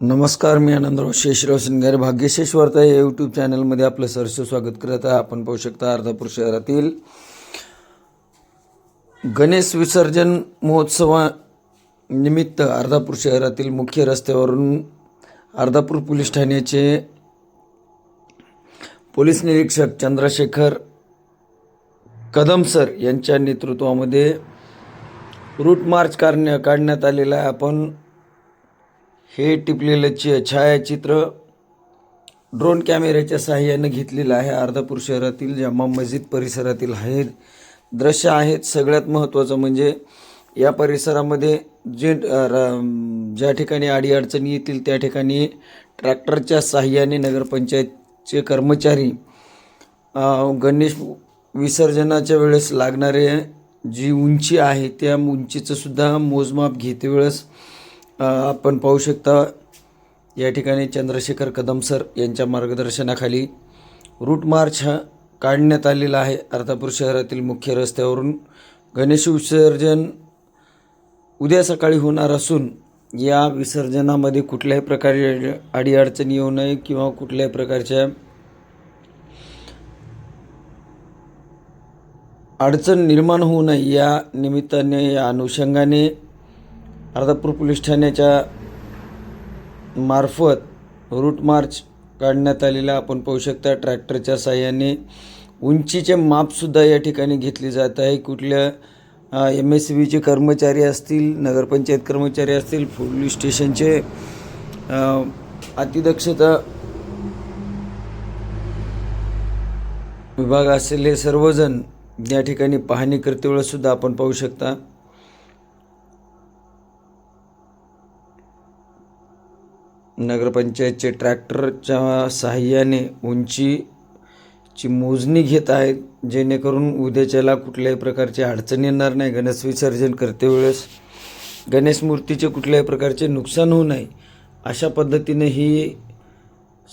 नमस्कार मी आनंदराव शेषराव सिंगारे भाग्यशेष वार्ता या यूट्यूब चॅनलमध्ये आपलं सरसे स्वागत करत आहे. आपण पाहू शकता अर्धापूर शहरातील गणेश विसर्जन महोत्सवानिमित्त अर्धापूर शहरातील मुख्य रस्त्यावरून अर्धापूर पोलीस ठाण्याचे पोलीस निरीक्षक चंद्रशेखर कदम सर यांच्या नेतृत्वामध्ये रूट मार्च काढण्या काढण्यात आलेला आहे. आपण हे टिपलेलं च छायाचित्र ड्रोन कॅमेऱ्याच्या सहाय्यानं घेतलेलं आहे. अर्धापूर शहरातील जामा मस्जिद परिसरातील आहे दृश्य आहेत. सगळ्यात महत्त्वाचं म्हणजे या परिसरामध्ये जे ज्या ठिकाणी अडीअडचणी येतील त्या ठिकाणी ट्रॅक्टरच्या सहाय्याने नगरपंचायतचे कर्मचारी गणेश विसर्जनाच्या वेळेस लागणारे जी उंची आहे त्या उंचीचंसुद्धा मोजमाप घेते वेळेस आपण पाहू शकता या ठिकाणी चंद्रशेखर कदम सर यांच्या मार्गदर्शनाखाली रूट मार्च हा काढण्यात आलेला आहे. अर्धापूर शहरातील मुख्य रस्त्यावरून गणेश विसर्जन उद्या सकाळी होणार असून या विसर्जनामध्ये कुठल्याही प्रकारे अडीअडचणी येऊ नये किंवा कुठल्याही प्रकारच्या अडचण निर्माण होऊ नये. या निमित्ताने या अनुषंगाने अर्धापूर पोलीस ठाण्याच्या मार्फत रूट मार्च काढण्यात आलेला आपण पाहू शकता. ट्रॅक्टरच्या साह्याने उंचीचे मापसुद्धा या ठिकाणी घेतले जात आहे. कुठल्या एम एस बीचे कर्मचारी असतील नगरपंचायत कर्मचारी असतील पोलीस स्टेशनचे अतिदक्षता विभाग असेल हे सर्वजण या ठिकाणी पाहणी करते वेळेस सुद्धा आपण पाहू शकता. नगरपंचायतचे ट्रॅक्टरच्या सहाय्याने उंचीची मोजणी घेत आहेत जेणेकरून उद्याच्याला कुठल्याही प्रकारची अडचण येणार नाही. गणेश विसर्जन करते वेळेस गणेश मूर्तीचे कुठल्याही प्रकारचे नुकसान होऊ नये. अशा पद्धतीने ही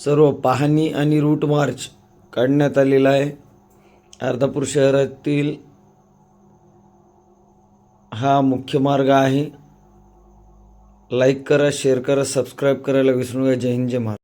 सर्व पाहणी आणि रूट मार्च काढण्यात आलेला आहे. अर्धापूर शहरातील हा मुख्य मार्ग आहे. लाईक करा शेअर करा सबस्क्राईब करायला विसरू नका. जय हिंद जय महाराज